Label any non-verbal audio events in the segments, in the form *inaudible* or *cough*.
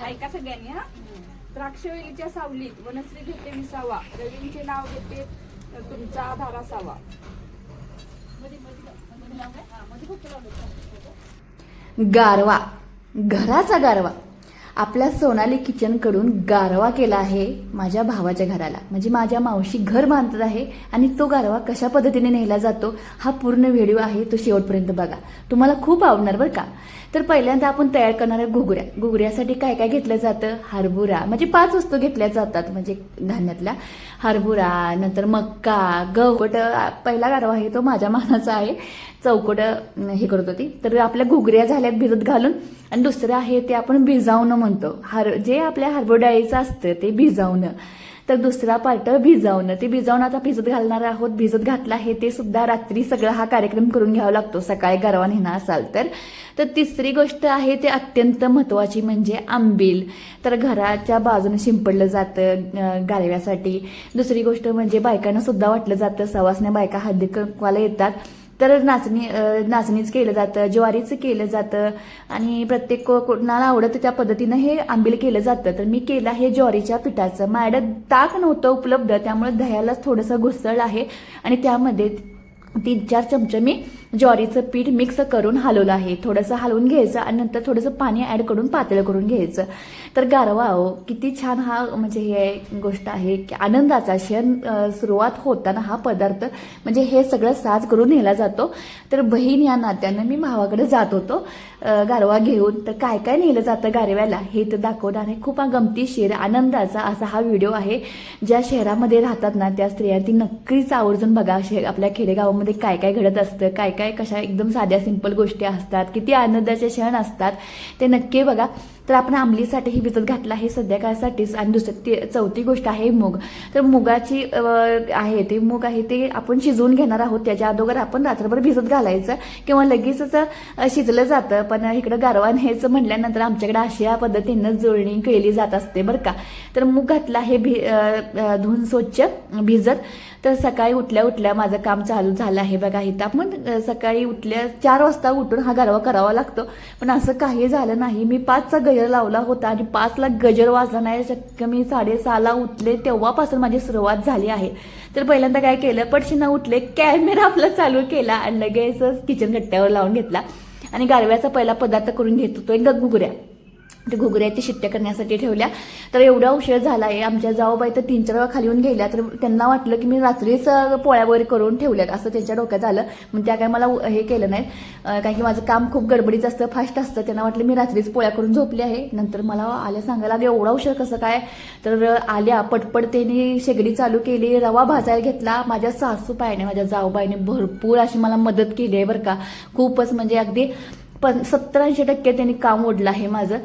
ऐका सगळ्यांनी हा. द्राक्षवेलीच्या सावलीत वनश्री घेते विसावा. रवींचे नाव घेते तुमचा आधार असावा. गारवा. घराचा गारवा. आपल्या सोनाली किचनकडून गारवा केला आहे माझ्या भावाच्या घराला. म्हणजे माझ्या मावशी घर बांधत आहे आणि तो गारवा कशा पद्धतीने नेला जातो हा पूर्ण व्हिडिओ आहे तो शेवटपर्यंत बघा. तुम्हाला खूप आवडणार बरं का? तर पहिल्यांदा आपण तयार करणार आहे घुगऱ्या. घुगऱ्यासाठी काय काय घेतलं जातं? हरभुरा. म्हणजे पाच वस्तू घेतल्या जातात म्हणजे धान्यातल्या. हरभुरा नंतर मक्का गवट पहिला गारवा आहे तो माझ्या मानाचा आहे. चौकट हे करत होती. तर आपल्या घुगऱ्या झाल्यात भिजत घालून. आणि दुसरं आहे ते आपण भिजावणं म्हणतो. हर जे आपल्या हरभरा डाळीचं असतं ते भिजावणं. तर दुसरा पार्ट भिजवणं. ते भिजवणं आता भिजत घालणार आहोत. भिजत घातलं आहे ते सुद्धा रात्री सगळा हा कार्यक्रम करून घ्यावा लागतो. सकाळी गरवा नेणार असाल तर. तर तिसरी गोष्ट आहे ते अत्यंत महत्वाची म्हणजे आंबील. तर घराच्या बाजूने शिंपडलं जातं गारव्यासाठी. दुसरी गोष्ट म्हणजे बायकांना सुद्धा वाटलं जातं. सवासण्या बायका हद्दी कुंकवाला येतात. तर नाचणी नाचणीचं नाचणीच केलं जातं ज्वारीचं केलं जातं आणि प्रत्येक को- कोणाला आवडतं त्या पद्धतीनं हे आंबील केलं जातं. तर मी केलं हे ज्वारीच्या पिठाचं. माझ्याकडे ताक नव्हतं उपलब्ध त्यामुळे दह्यालाच थोडंसं घुसळ आहे आणि त्यामध्ये तीन चार चमचे मी ज्वारीचं पीठ मिक्स करून हलवलं आहे. थोडंसं हलवून घ्यायचं आणि नंतर थोडंसं पाणी ॲड करून पातळ करून घ्यायचं. तर गारवा हो किती छान हा म्हणजे हे गोष्ट आहे की आनंदाचा क्षण सुरुवात होताना हा पदार्थ म्हणजे हे सगळं साज करून नेला जातो. तर बहीण या नात्यानं मी भावाकडे जात होतो. गारवा घेऊन. तर काय काय नेलं जातं गारव्याला हे तर दाखवणार आहे. खूप हा गमतीशीर आनंदाचा असा हा व्हिडिओ आहे. ज्या शहरामध्ये राहतात ना त्या स्त्रिया ती नक्कीच आवर्जून बघा शे- आपल्या खेडेगावामध्ये काय काय घडत असतं काय काय कशा एकदम साध्या सिंपल गोष्टी असतात किती आनंदाचे क्षण असतात ते नक्की बघा. तर आपण आंबलीसाठीही भिजत घातला आहे. संध्याकाळसाठीच आणि दुसरी ती- चौथी गोष्ट आहे मूग. तर मुगाची आहे ते मूग आहे ते आपण शिजवून घेणार आहोत. त्याच्या अगोदर आपण रात्रभर भिजत घालायचं किंवा लगेचच शिजलं जातं. पण इकडं गारवा न्यायचं म्हटल्यानंतर आमच्याकडे अशा पद्धतीनं जुळणी केली जात असते बरं का. तर मूग घातला हे भि धुवून स्वच्छ भिजत. तर सकाळी उठल्या उठल्या माझं काम चालू झालं आहे बघा इथं आपण. सकाळी उठल्या चार वाजता उठून हा गारवा करावा लागतो. पण असं काही झालं नाही. मी पाचचा गजर लावला होता आणि पाचला गजर वाजला नाही. शक्य मी साडेसहाला उठले तेव्हापासून माझी सुरुवात झाली आहे. तर पहिल्यांदा काय केलं पटशीनं उठले कॅमेरा आपला चालू केला आणि लगेचच किचन कट्ट्यावर लावून घेतला. आणि गारव्याचा पहिला पदार्थ करून घेत होतो एक घुगऱ्या ते घुगऱ्या ते शिट्ट्या करण्यासाठी ठेवल्या. तर एवढा उशीर झाला आहे आमच्या जाऊबाई तर तीन चार वेळा खाली येऊन गेल्या. तर त्यांना वाटलं की मी रात्रीच पोळ्यावर पोळ्या वगैरे करून ठेवल्यात. असं त्यांच्या डोक्यात आलं. मग त्या काय मला उ- हे केलं नाही कारण की माझं काम खूप गडबडीचं असतं फास्ट असतं. त्यांना वाटलं मी रात्रीच पोळ्या करून झोपली आहे. नंतर मला आल्या सांगायला एवढा उशीर कसं काय? तर आल्या पटपट त्यांनी शेगडी चालू केली रवा भाजायला घेतला. माझ्या सासूबाईने माझ्या जाऊबाईने भरपूर अशी मला मदत केली आहे बरं का. खूपच म्हणजे अगदी पण सत्तर ऐंशी टक्के त्यांनी काम ओढलं आहे माझं.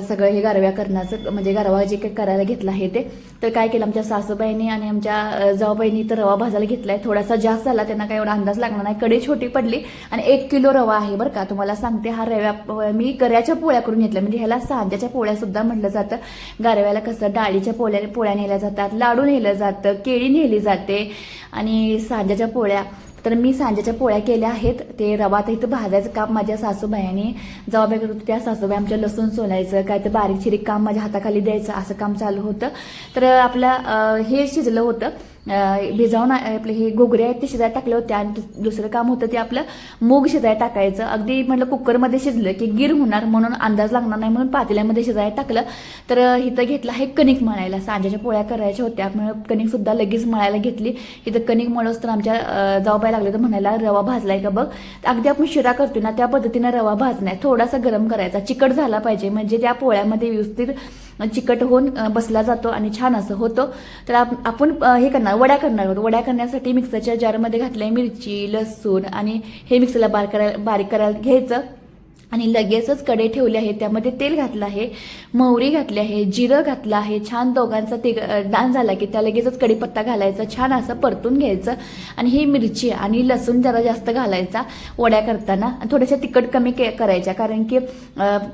सगळं हे गारव्या करण्याचं म्हणजे गारवा जे काही करायला घेतलं आहे ते. तर काय केलं आमच्या सासूबाईंनी आणि आमच्या अं, जाऊबाईंनी तर रवा भाजायला घेतलाय. थोडासा जास्त झाला त्यांना काय एवढा अंदाज लागला नाही. कडे छोटी पडली आणि एक किलो रवा आहे बरं का. तुम्हाला सांगते हा रव्या मी गऱ्याच्या पोळ्या करून घेतल्या. म्हणजे ह्याला सांज्याच्या पोळ्या सुद्धा म्हटलं जातं. गारव्याला कसं डाळीच्या पोळ्या पोळ्या नेल्या जातात लाडू नेलं जातं केळी नेली जाते आणि सांज्याच्या पोळ्या. तर मी सांजेच्या पोळ्या केल्या आहेत. ते रवा तर इथं भाजायचं काम माझ्या सासूबाईने. जबाबदारी करत होत्या सासूबाई आमच्या लसूण सोलायचं काय तर बारीक चिरीक काम माझ्या हाताखाली द्यायचं असं काम चालू होतं. तर आपलं हे शिजलं होतं. भिजावून आपले हे घोगरे आहेत ते शिजायला टाकले होते आणि दुसरं काम होतं ते आपलं मूग शिजायला टाकायचं. अगदी म्हटलं कुकरमध्ये शिजलं की गिर होणार म्हणून अंदाज लागणार नाही म्हणून पातेल्यामध्ये शिजायला टाकलं. तर इथं घेतलं आहे कणिक मळायला. सांजेच्या पोळ्या करायच्या होत्या. म्हणून कणिक सुद्धा लगेच मळायला घेतली. इथं कणिक मळस तर आमच्या जाऊबाई लागले तर म्हणायला रवा भाजलाय का बघ? अगदी आपण शिरा करतो ना त्या पद्धतीनं रवा भाजणार थोडासा गरम करायचा. चिकट झाला पाहिजे. म्हणजे त्या पोळ्यामध्ये व्यवस्थित चिकट होऊन बसला जातो आणि छान असं होतं. तर आप- आपण हे करणार वड्या करणार आहोत वड्या करण्यासाठी मिक्सरच्या जारमध्ये घातल्या मिरची लसूण आणि हे मिक्सरला बारीक करायला बारीक करायला घ्यायचं. आणि लगेचच कडे ठेवले आहे त्यामध्ये तेल घातलं आहे मोहरी घातली आहे जिरं घातलं आहे. छान दोघांचा ते डान्स झाला की त्या लगेचच कडीपत्ता घालायचा छान असं परतून घ्यायचं. आणि ही मिरची आणि लसूण जरा जास्त घालायचा वड्या करताना. आणि थोड्याशा तिखट कमी के करायच्या. कारण की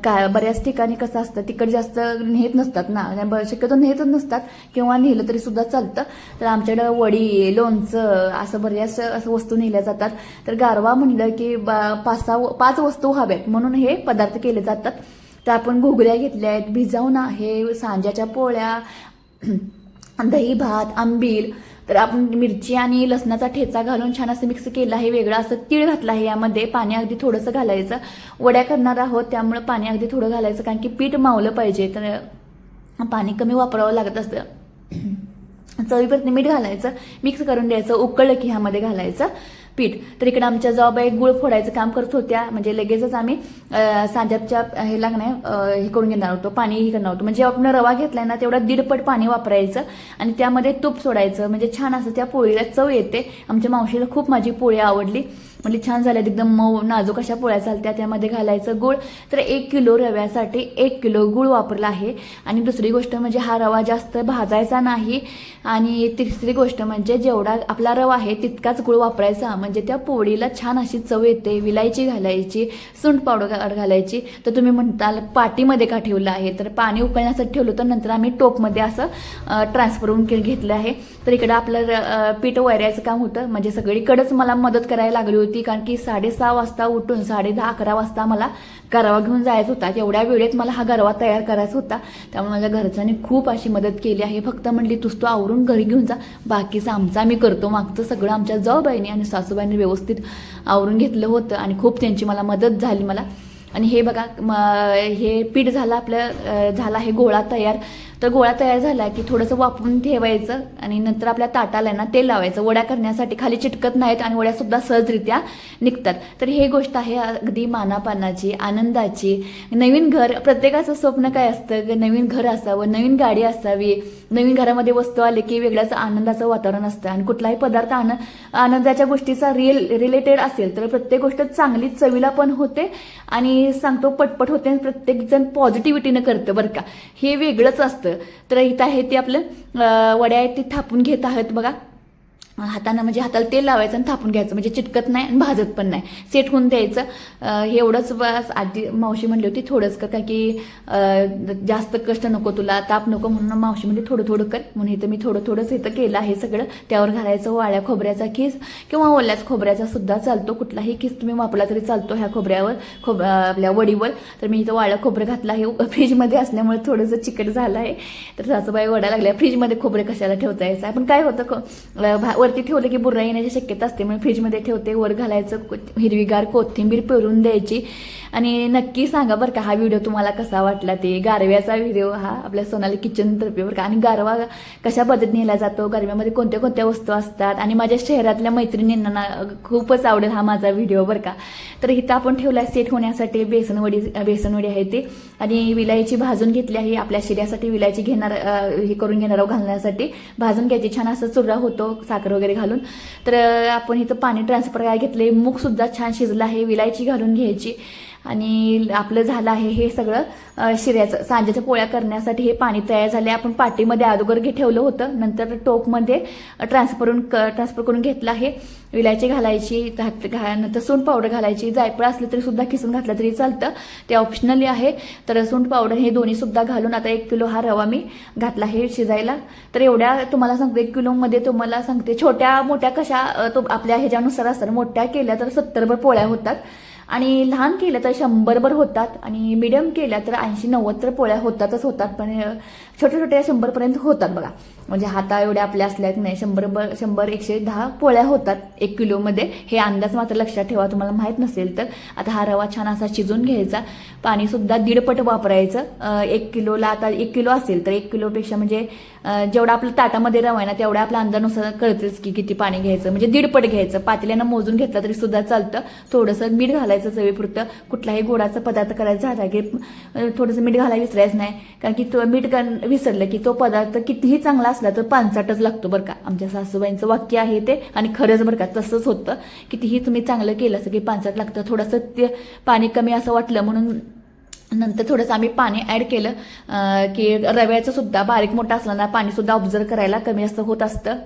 का बऱ्याच ठिकाणी कसं असतं तिखट जास्त नेत नसतात ना. शक्यतो नेतच नसतात किंवा नेलं तरी सुद्धा चालतं. तर आमच्याकडं वडी लोणचं असं बऱ्याच असं वस्तू नेल्या जातात. तर गारवा म्हणलं की बा- पाच सहा पाच वस्तू हव्यात. म्हणून हे पदार्थ केले जातात. तर आपण घुगऱ्या घेतल्या आहेत भिजवून आहे सांज्याच्या पोळ्या *clears throat* दही भात आंबील. तर आपण मिरची आणि लसणाचा ठेचा घालून छान असं मिक्स केलं आहे. वेगळं असं तीळ घातलं आहे यामध्ये. पाणी अगदी थोडंसं घालायचं. वड्या करणार आहोत त्यामुळे पाणी अगदी थोडं घालायचं कारण की पीठ मावलं पाहिजे. तर पाणी कमी वापरावं लागत असतं. *clears throat* चवीप्रती मीठ घालायचं. मिक्स करून द्यायचं. उकळलं की ह्यामध्ये घालायचं. पीठ तर इकडे आमच्या जॉबाई गुळ फोडायचं काम करत होत्या. म्हणजे लगेचच आम्ही अं, हे लागणार हे करून घेणार होतो. पाणी हे करणार होतो. म्हणजे आपण रवा घेतलाय ना तेवढा दीडपट पाणी वापरायचं आणि त्यामध्ये तूप सोडायचं. म्हणजे छान असं त्या पोळीला चव येते. आमच्या मावशीला खूप माझी पोळी आवडली. म्हणजे छान झाल्यात एकदम मऊ नाजूक अशा पोळ्या चालत्या त्यामध्ये घालायचं गुळ. तर एक किलो रव्यासाठी एक किलो गुळ वापरला आहे. आणि दुसरी गोष्ट म्हणजे हा रवा जास्त भाजायचा नाही. आणि तिसरी गोष्ट म्हणजे जेवढा आपला रवा आहे तितकाच गुळ वापरायचा. म्हणजे त्या पोळीला छान अशी चव येते विलायची घालायची सुंठ पावडर घा- घालायची. तर तुम्ही म्हणताल पाटीमध्ये का ठेवलं आहे? तर पाणी उकळण्यासाठी ठेवलं तर नंतर आम्ही टोपमध्ये असं ट्रान्सफर के- घेतलं आहे. तर इकडं आपलं र- पीठ वैरायचं काम होतं. म्हणजे सगळीकडेच मला मदत करायला लागली होती. कारण की साडेसहा वाजता उठून साडे दहा अकरा वाजता मला गरवा घेऊन जायचा होता. तेवढ्या वेळेत मला हा गरवा तयार करायचा होता. त्यामुळे माझ्या घरच्यांनी खूप अशी मदत केली आहे. फक्त म्हणली तूच तू आवरून घरी घेऊन जा. बाकीचं आमचा आम्ही करतो. मागचं सगळं आमच्या जाऊबाईंनी आणि सासूबाईंनी व्यवस्थित आवरून घेतलं होतं आणि खूप त्यांची मला मदत झाली मला. आणि हे बघा म हे पीठ झालं आपलं झालं झाला आहे गोळा तयार. तर गोळा तयार झाला की थोडंसं वापरून ठेवायचं आणि नंतर आपल्या ताटाला ना तेल लावायचं. वड्या करण्यासाठी खाली चिटकत नाहीत आणि वड्या सुद्धा सहजरित्या निघतात. तर हे गोष्ट आहे अगदी मानापानाची आनंदाची. नवीन घर प्रत्येकाचं स्वप्न काय असतं? की नवीन घर असावं नवीन गाडी असावी नवीन घरामध्ये वस्तू आले की वेगळ्याच आनंदाचं वातावरण असतं. आणि कुठलाही पदार्थ आन आनंदाच्या गोष्टीचा रिल रिलेटेड असेल तर प्रत्येक गोष्ट चांगली चवीला पण होते आणि सांगतो पटपट होते आणि प्रत्येक जण पॉझिटिव्हिटीनं करतं बरं का. हे वेगळंच असतं. तर इथं आहे ते आपलं वड्या आहेत ते थापून घेत आहेत बघा. हातानं म्हणजे हाताला तेल लावायचं आणि थापून घ्यायचं. म्हणजे चिटकत नाही आणि भाजत पण नाही. सेट होऊन द्यायचं. हे एवढंच बस. आधी मावशी म्हणली होती थोडंच कर काय की जास्त कष्ट नको तुला ताप नको म्हणून मावशी म्हणजे थोडं थोडं कर. म्हणून इथं मी थोडं थोडंच इथं केलं आहे सगळं. त्यावर घालायचं वाळ्या खोबऱ्याचा खीस किंवा ओल्याच खोबऱ्याचा सुद्धा चालतो. कुठलाही खीस तुम्ही वापरला तरी चालतो ह्या खोबऱ्यावर खोब आपल्या वडीवर. तर मी इथं वाळं खोबरं घातलं आहे. फ्रीजमध्ये असल्यामुळे थोडंसं चिकट झालं आहे. तर सासूबाई वडा लागल्या फ्रीजमध्ये खोबरे कशाला ठेवता यायचं पण काय होतं भा- वरती ठेवलं की बुर्रा येण्याची शक्यता असते. म्हणून फ्रीजमध्ये ठेवते वर घालायचं हिरवीगार कोथिंबीर पेरून द्यायची. आणि नक्की सांगा बरं का हा व्हिडिओ तुम्हाला कसा वाटला? ते गारव्याचा व्हिडिओ हा आपल्या सोनाली किचन तर्फे बरं का. आणि गारवा कशा पद्धतीने नेला जातो? गारव्यामध्ये कोणत्या कोणत्या वस्तू असतात? आणि माझ्या शहरातल्या मैत्रिणींना ना खूपच आवडेल हा माझा व्हिडिओ बरं का. तर इथं आपण ठेवला सेट होण्यासाठी बेसनवडी बेसनवडी आहे ते. आणि विलायची भाजून घेतली आहे. आपल्या शरीरासाठी विलायची घेणार हे करून घेणार घालण्यासाठी. भाजून घ्यायची. छान असं चुरा होतो साखर वगैरे घालून. तर आपण इथं पाणी ट्रान्सफर काय घेतले मूग सुद्धा छान शिजलं आहे. विलायची घालून घ्यायची. आणि आपलं झालं आहे हे सगळं शिऱ्याचं. सांजेच्या पोळ्या करण्यासाठी हे पाणी तयार झाले. आपण पाटीमध्ये अगोदर घे ठेवलं होतं. नंतर टोपमध्ये ट्रान्सफर ट्रान्सफर करून घेतलं आहे. विलायची घालायची घात- घा नंतर सोंड पावडर घालायची. जायफळ असलं तरी सुद्धा किसून घातलं तरी चालतं. ते ऑप्शनली आहे. तर सोंड पावडर हे दोन्ही सुद्धा घालून आता एक किलो हा रवा मी घातला आहे शिजायला. तर एवढ्या तुम्हाला सांगते एक किलोमध्ये तुम्हाला सांगते छोट्या मोठ्या कशा तो आपल्या ह्याच्यानुसार असतात. मोठ्या केल्या तर सत्तरभर पोळ्या होतात. आणि लहान केलं तर शंभरभर होतात आणि मिडियम केल्या तर ऐंशी नव्वद तर पोळ्या होतातच होतात पण छोट्या छोट्या शंभरपर्यंत होतात बघा. म्हणजे हाता एवढ्या आपल्या असल्या की नाही शंभर ब- शंभर एकशे दहा पोळ्या होतात एक किलोमध्ये. हे अंदाज मात्र लक्षात ठेवा तुम्हाला माहीत नसेल तर. आता हा रवा छान असा शिजून घ्यायचा. पाणीसुद्धा दीडपट वापरायचं. एक किलोला आता एक किलो असेल तर एक किलोपेक्षा म्हणजे जेवढा आपलं ताटामध्ये रवा आहे ना तेवढ्या आपल्या अंदानुसार कळतेच की किती पाणी घ्यायचं. म्हणजे दीडपट घ्यायचं. पातेल्यानं मोजून घेतलं तरी सुद्धा चालतं. थोडंसं मीठ घालायचं चवीपुरतं. कुठलाही गोडाचा पदार्थ करायचा झाला की थोडंसं मीठ घालायला विसरायचं नाही. कारण की तो मीठ घाल- विसरलं की तो पदार्थ कितीही चांगला असला तर पानसाटच लागतो बरं का. आमच्या सासूबाईंचं वाक्य आहे ते आणि खरंच बरं का तसंच होतं. कितीही तुम्ही चांगलं केलं असं की पानसाट लागतं. थोडंसं ते पाणी कमी असं वाटलं म्हणून नंतर थोडंसं आम्ही पाणी ॲड केलं. की रव्याचं सुद्धा बारीक मोठा असलं ना पाणीसुद्धा ऑब्झर्व करायला कमी असं होत असतं.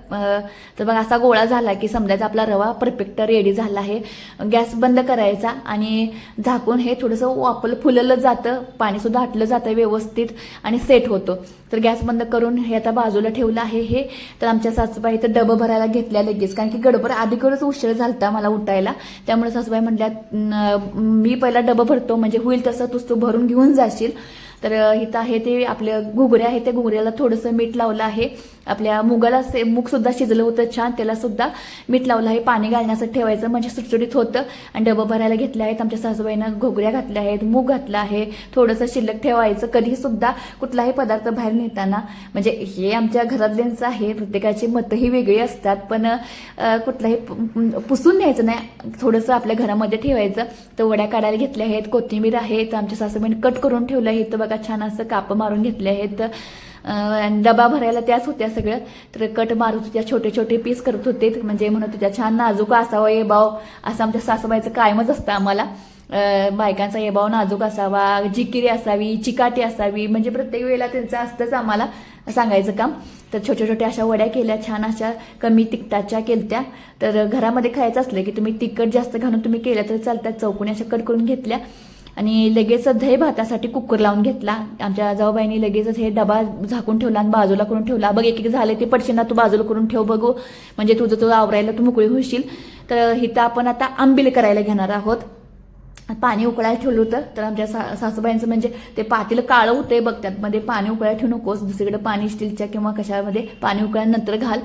तर मग असा गोळा झाला की समजायचा आपला रवा परफेक्ट रेडी झाला आहे. गॅस बंद करायचा आणि झाकून हे थोडंसं वापरलं फुललं जातं. पाणीसुद्धा हटलं जातं व्यवस्थित आणि सेट होतो. तर गॅस बंद करून हे आता बाजूला ठेवलं आहे हे. तर आमच्या सासूबाई तर डबं भरायला घेतल्या लगेच. कारण की गडबड आधीकडच उशीर झालता मला उठायला. त्यामुळे सासूबाई म्हटल्या मी पहिला डबं भरतो म्हणजे होईल तसं तूच तू भरून घेऊन जाशील. तर इथं आहे ते आपलं घुगरे आहे त्या घुगऱ्याला थोडंसं मीठ लावलं आहे. आपल्या मुगाला से मूगसुद्धा शिजलं होतं छान त्याला सुद्धा मीठ लावलं आहे पाणी घालण्यासाठी ठेवायचं म्हणजे सुटसुटीत होतं. आणि डबं भरायला घेतले आहेत आमच्या सासूबाईनं घोगऱ्या घातल्या आहेत मूग घातलं आहे थोडंसं शिल्लक ठेवायचं कधी सुद्धा कुठलाही पदार्थ बाहेर नेताना म्हणजे हे आमच्या घरातल्यांचं आहे प्रत्येकाची मतंही वेगळी असतात पण कुठलाही पु- पुसून न्यायचं नाही थोडंसं आपल्या घरामध्ये ठेवायचं. तर वड्या काढायला घेतल्या आहेत कोथिंबीर आहे तर आमच्या सासूबाईने कट करून ठेवलं आहे तर बघा छान असं कापं मारून घेतले आहेत. डबा भरायला त्याच होत्या सगळं तर कट मारत होत्या छोटे छोटे पीस करत होते. म्हणजे म्हणत होत्या छान नाजूक असावा ये भाव असं आमच्या सासूबाईचं कायमच असतं आम्हाला. बायकांचा येबाव नाजूक असावा जिकिरी असावी चिकाटी असावी. म्हणजे प्रत्येक वेळेला त्यांचं असतंच आम्हाला सांगायचं काम. तर छोट्या छोट्या अशा वड्या केल्या छान अशा कमी तिखटाच्या केलत्या. तर घरामध्ये खायचं असलं की तुम्ही तिखट जास्त घालून तुम्ही केल्या तर चालतात चौकोनी अशा कट करून घेतल्या. आणि लगेचच दही भातासाठी कुकर लावून घेतला. आमच्या जाऊबाईंनी लगेचच हे डबा झाकून ठेवला आणि बाजूला करून ठेवला. बघ एक एक झाले ते पडशींना तू बाजूला करून ठेव बघू. म्हणजे तुझं तुझं आवरायला तू मोकळी होशील. तर इथं आपण आता आंबील करायला घेणार आहोत. पाणी उकळायला ठेवलं होतं. तर आमच्या सा सासूबाईंचं म्हणजे ते पातील काळं होते बघ त्यात मध्ये पाणी उकळायला ठेवू नकोस. दुसरीकडे पाणी स्टीलच्या किंवा कशामध्ये पाणी उकळल्यानंतर घाल.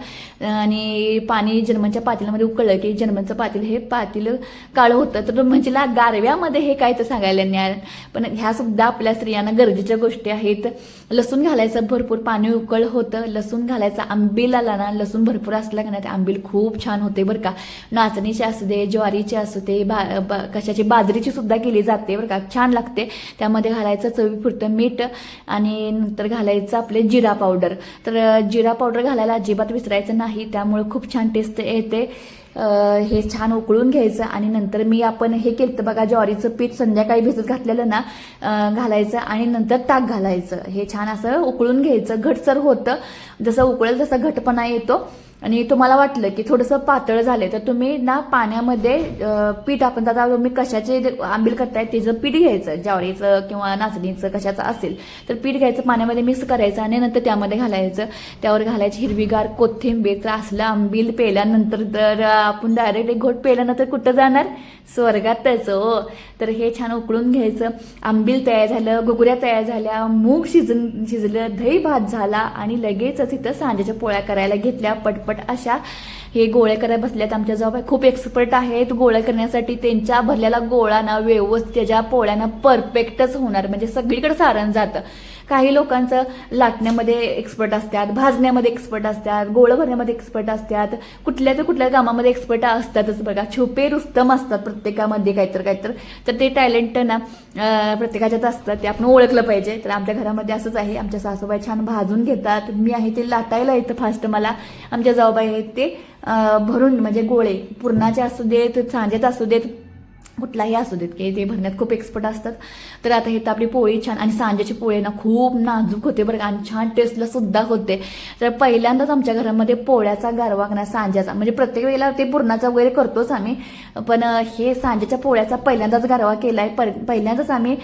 आणि पाणी जन्मांच्या पातेल्यामध्ये उकळलं की जन्मांचं पातील हे पातील काळं होतं. तर म्हणजे ला गारव्यामध्ये हे काय तर सांगायला न्याय पण ह्या सुद्धा आपल्या स्त्रियांना गरजेच्या गोष्टी आहेत. लसूण घालायचं भरपूर पाणी उकळ होतं. लसूण घालायचं आंबील आला ना लसूण भरपूर असला का नाही ते आंबील खूप छान होते बरं का. नाचणीचे असू दे ज्वारीचे असू दे बा बा- कशाची बाजरीची सुद्धा केली जाते बरं का. छान लागते. त्यामध्ये घालायचं चवीपुरतं मीठ आणि नंतर घालायचं आपले जिरा पावडर. तर जिरा पावडर घालायला अजिबात विसरायचं नाही. त्यामुळे खूप छान टेस्ट येते. हे छान उकळून घ्यायचं आणि नंतर मी आपण हे केलं बघा ज्वारीचं पीठ संध्याकाळी भिजत घातलेलं ना घालायचं आणि नंतर ताक घालायचं. हे छान असं उकळून घ्यायचं. घटसर होतं. जसं उकळेल तसा घटपणा येतो. आणि तुम्हाला वाटलं की थोडंसं पातळ झालं तर तुम्ही ना पाण्यामध्ये पीठ आपण आता तुम्ही कशाचे जे आंबील करताय त्याचं पीठ घ्यायचं ज्वारीचं किंवा नाचणीचं कशाचं असेल तर पीठ घ्यायचं पाण्यामध्ये मिक्स करायचं आणि नंतर त्यामध्ये घालायचं. त्यावर घालायची हिरवीगार कोथिंबीर तर असलं आंबील पेल्यानंतर तर आपण डायरेक्ट एक घोट पेल्यानंतर कुठं जाणार? स्वर्गातच हो. तर हे छान उकळून घ्यायचं. आंबील तयार झालं घुगऱ्या तयार झाल्या मूग शिजून शिजलं दही भात झाला आणि लगेचच इथं सांजेच्या पोळ्या करायला घेतल्या पटपट अशा हे गोळे करायला बसल्यात. आमच्या जवळ खूप एक्सपर्ट आहेत. गोळ्या करण्यासाठी त्यांच्या भरलेला गोळा ना व्यवस्थित त्याच्या पोळ्यांना परफेक्टच होणार. म्हणजे सगळीकडे सारण जातं. काही लोकांचं लाटण्यामध्ये एक्सपर्ट असतात भाजण्यामध्ये एक्सपर्ट असतात गोळं भरण्यामध्ये एक्सपर्ट असतात कुठल्या तर कुठल्या कामामध्ये एक्सपर्ट असतातच बघा. छुपे रुस्तम असतात प्रत्येकामध्ये काहीतर काहीतर. तर ते टॅलेंट ना प्रत्येकाच्यात असतात ते आपण ओळखलं पाहिजे. तर आमच्या घरामध्ये असंच आहे. आमच्या सासूबाई छान भाजून घेतात. मी आहे ते लाटायला येतं फास्ट मला. आमच्या जाऊबाई आहेत ते भरून म्हणजे गोळे. पुरणाचे असू देत सांजेत असू देत कुठलाही असू देत की ते भरण्यात खूप एक्सपर्ट असतात. तर आता हे तर आपली पोळी छान आणि सांज्याची पोळी ना खूप नाजूक होते बरं आणि छान टेस्टला सुद्धा होते. तर पहिल्यांदाच आमच्या घरामध्ये पोळ्याचा गारवा ना सांज्याचा म्हणजे प्रत्येक वेळेला ते पुरणाचा वगैरे करतोच आम्ही. पण हे सांजेच्या पोळ्याचा पहिल्यांदाच गारवा केलाय. पर- पहिल्यांदाच आम्ही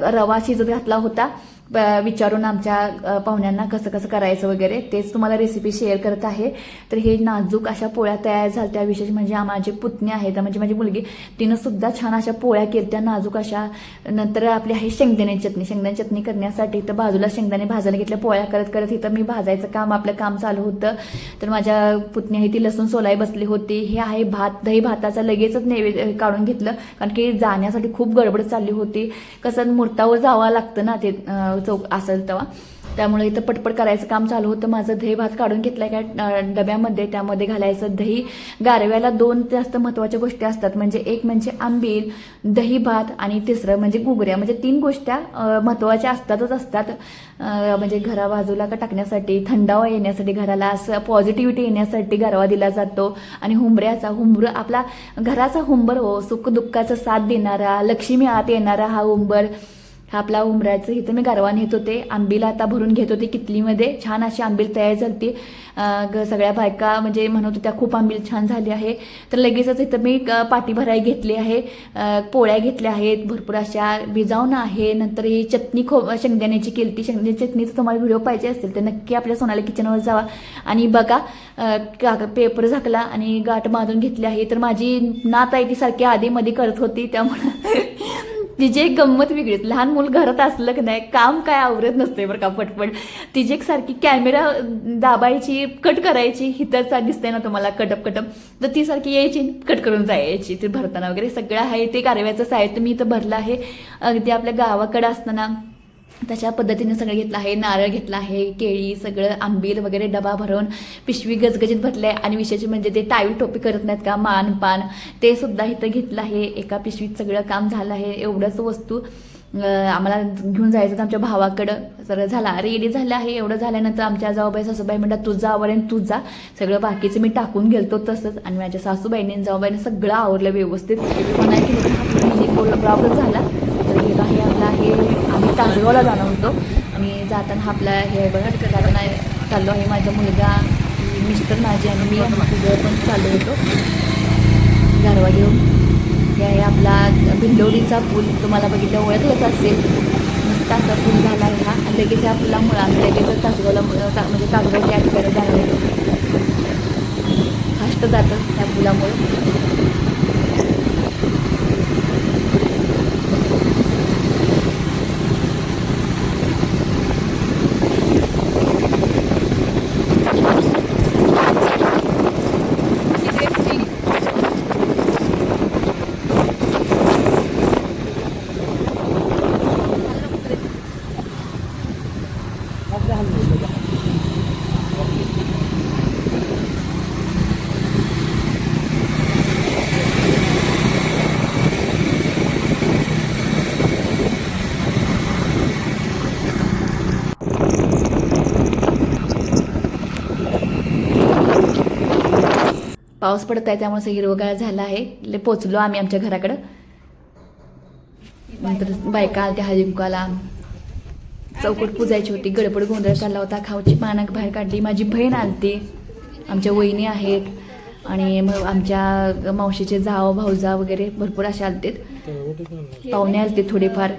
रवा शिजत घातला होता. विचारून आमच्या पाहुण्यांना कसं कसं करायचं वगैरे तेच तुम्हाला रेसिपी शेअर करत आहे. तर हे नाजूक अशा पोळ्या तयार झाल्या विशेष म्हणजे माझे पुतणी आहेत म्हणजे माझी मुलगी तिनं सुद्धा छान अशा पोळ्या केल्या नाजूक अशा. नंतर आपली आहे शेंगदाणे चटणी. शेंगदाणे चटणी करण्यासाठी तर बाजूला शेंगदाणे भाजायला घेतल्या पोळ्या करत करत इथं मी भाजायचं काम आपलं काम चालू होतं. तर माझ्या पुतणी आहे ती लसूण सोलाई बसली होती. हे आहे भात दही भाताचा लगेचच नैवेद्य काढून घेतलं. कारण की जाण्यासाठी खूप गडबड चालली होती. कसं मुहूर्तावर जावं लागतं ना ते चौक असेल तेव्हा. त्यामुळे इथं पटपट करायचं काम चालू होतं. माझं दही भात काढून घेतलाय का डब्यामध्ये त्यामध्ये घालायचं. दही गारव्याला दोन जास्त महत्त्वाच्या गोष्टी असतात. म्हणजे एक म्हणजे आंबील दही भात आणि तिसरं म्हणजे गुगऱ्या म्हणजे तीन गोष्ट्या महत्त्वाच्या असतातच असतात. म्हणजे घरा बाजूला का टाकण्यासाठी थंडावा येण्यासाठी घराला असं पॉझिटिव्हिटी येण्यासाठी गारवा दिला जातो. आणि हुंबऱ्याचा हुंबर आपला घराचा हुंबर हो सुख दुःखाचा साथ देणारा लक्ष्मी आत येणारा हा हुंबर. हा आपला उमऱ्याचं इथं मी गारवा नेत होते. आंबील आता भरून घेत होते कितलीमध्ये छान अशी आंबील तयार झाली सगळ्या बायका म्हणजे म्हणत होत्या खूप आंबील छान झाली आहे. तर लगेचच इथं मी पाटी भराई घेतली आहे. पोळ्या घेतल्या आहेत. भरपूर अशा भिजावणं आहे. नंतर ही चटणी खो शेंगदाण्याची केलती. शेंगदाण्याची चटणीचा तुम्हाला व्हिडिओ पाहिजे असेल तर नक्की आपल्या सोनाली किचनवर जावा. आणि बघा का पेपर झाकला आणि गाठ बांधून घेतली आहे. तर माझी नात आहे ती सारखी आधीमध्ये करत होती त्यामुळं तिची एक गंमत वेगळीच. लहान मूल घरात असलं की नाही काम काय आवरत नसते बरं का पटपट. तिची एक सारखी कॅमेरा दाबायची कट करायची हिथंच दिसते ना तुम्हाला कटप कटप तर ती सारखी यायची कट करून जायची ती भरताना वगैरे. सगळं आहे ते कारव्याचं साहित्य मी इथं भरलं आहे. अगदी आपल्या गावाकडं असताना तशा पद्धतीने सगळं घेतलं आहे. नारळ घेतला आहे केळी सगळं आंबील वगैरे डबा भरून पिशवी गजगजीत भरले आणि विशेष म्हणजे ते टाईल टोपी करत नाहीत का मान पान ते सुद्धा इथं घेतलं आहे. एका पिशवीत सगळं काम झालं आहे. एवढंच वस्तू आम्हाला घेऊन जायचं होतं आमच्या भावाकडं. सगळं झाला. रेडी झालं आहे. एवढं झाल्यानंतर आमच्या जाऊबाई सासूबाई म्हणतात तुझं आवडेन तुझा जा. सगळं बाकीचं मी टाकून गेलतो तसंच. आणि माझ्या सासूबाईने जाऊबाईने सगळं आवरलं व्यवस्थित. म्हणाय झाला तर हे आहे आपला हे आम्ही तासगावला जाणार होतो. आणि जाताना हा आपला हे बघा जाताना चाललो आहे माझा मुलगा मिस्टर माझे आणि मी आणि तुझं पण चाललो होतो. गारवा घेऊन. हे आहे आपला भिंडवडीचा पूल. तुम्हाला बघितलं ओळखलंच असेल. मस्त असा पूल झाला आहे हा. आणि लगेच या पुलामुळं आम्ही लगेच तासगावला ता- म्हणजे तासगाव त्या ठिकाणी जाणार होतो फास्ट जातं त्या पुलामुळे. पाऊस पडत आहे त्यामुळे हिरवगाळ झाला आहे. ले पोचलो आम्ही आमच्या घराकडं. नंतर बायका आल्या हळदीकुंकाला चौकट पुजायची होती गडबड गोंधळ चालला होता खाऊची पानं बाहेर काढली. माझी बहीण आलती. आमच्या वहिनी आहेत. आणि मग आमच्या मावशीचे जाव भाऊजा वगैरे भरपूर असे आलते पाहुणे आलते थोडेफार.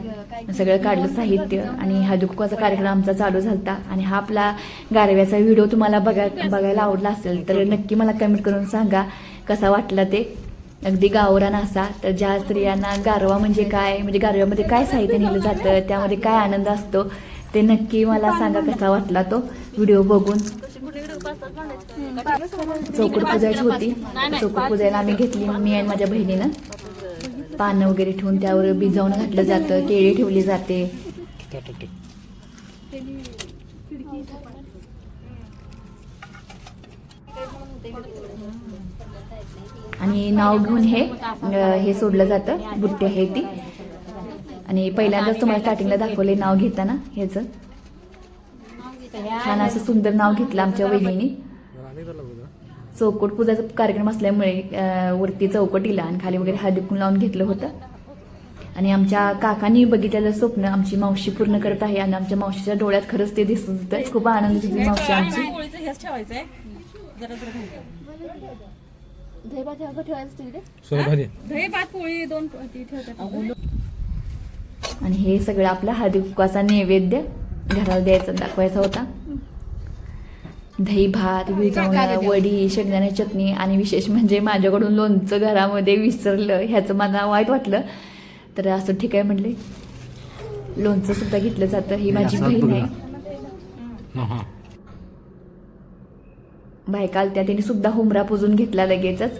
सगळं काढलं साहित्य आणि हळदीकुंकाचा कार्यक्रम आमचा चालू झालता. आणि हा आपला गारव्याचा व्हिडिओ तुम्हाला बघा बघायला आवडला असेल तर नक्की मला कमेंट करून सांगा कसा वाटला ते. अगदी गावरान असा. तर ज्या स्त्रियांना गारवा म्हणजे काय म्हणजे गारव्यामध्ये काय साहित्य नेलं जातं त्यामध्ये काय आनंद असतो ते नक्की मला सांगा कसा वाटला तो. व्हिडिओ बघून. चौकट पुजायची होती. चौकट पुजायला आम्ही घेतली मी आणि माझ्या बहिणीनं. पानं वगैरे ठेवून त्यावर भिजवून घातलं जातं केळी ठेवली जाते. आणि नाव घेऊन हे हे सोडलं जातं बुट्टी आहे ती. आणि पहिल्यांदाच तुम्हाला स्टार्टिंगला दाखवले नाव घेताना ह्याचं. छान असं सुंदर नाव घेतलं आमच्या वहिनीने. चौकट पूजाचा कार्यक्रम असल्यामुळे वरती चौकटीला आणि खाली वगैरे हळदी कुंकू लावून घेतलं होतं. आणि आमच्या काकांनी बघितलेलं स्वप्न आमची मावशी पूर्ण करत आहे आणि आमच्या मावशीच्या डोळ्यात खरंच ते दिसत होतं. खूप आनंदी होती मावशी आमची. आणि हे सगळं आपला हळदी कुंकवाचा नैवेद्य. घराला द्यायचा दाखवायचा होता. दही भात विजावणं वडी शेंगदाणे चटणी आणि विशेष म्हणजे माझ्याकडून लोणचं घरामध्ये विसरलं ह्याचं मला वाईट वाटलं. तर असं ठीक आहे म्हणले लोणचं सुद्धा घेतलं जातं ही माझी बहीण आहे. बायका आलत्या त्यांनी सुद्धा हुमरा पुजून घेतला लगेचच.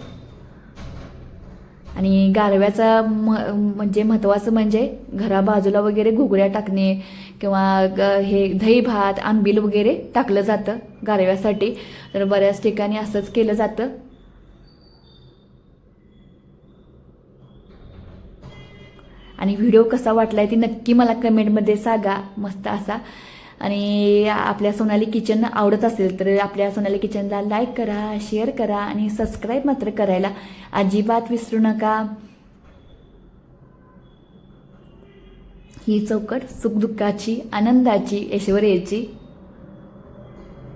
आणि गारव्याचा म म्हणजे महत्त्वाचं म्हणजे घराबाजूला वगैरे घुगड्या टाकणे किंवा ग- हे दही भात आंबील वगैरे टाकलं जातं गारव्यासाठी. तर बऱ्याच ठिकाणी असंच केलं जातं. आणि व्हिडिओ कसा वाटलाय ती नक्की मला कमेंटमध्ये सांगा. मस्त असा आणि आपल्या सोनाली किचन आवडत असेल तर आपल्या सोनाली किचनला लाईक करा शेअर करा आणि सबस्क्राईब मात्र करायला अजिबात विसरू नका. ही चौकट सुखदुःखाची आनंदाची ऐश्वर्याची.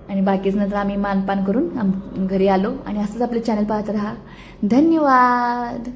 आणि बाकीच नंतर आम्ही मानपान करून घरी आलो आणि असंच आपलं चॅनल पाहत राहा. धन्यवाद!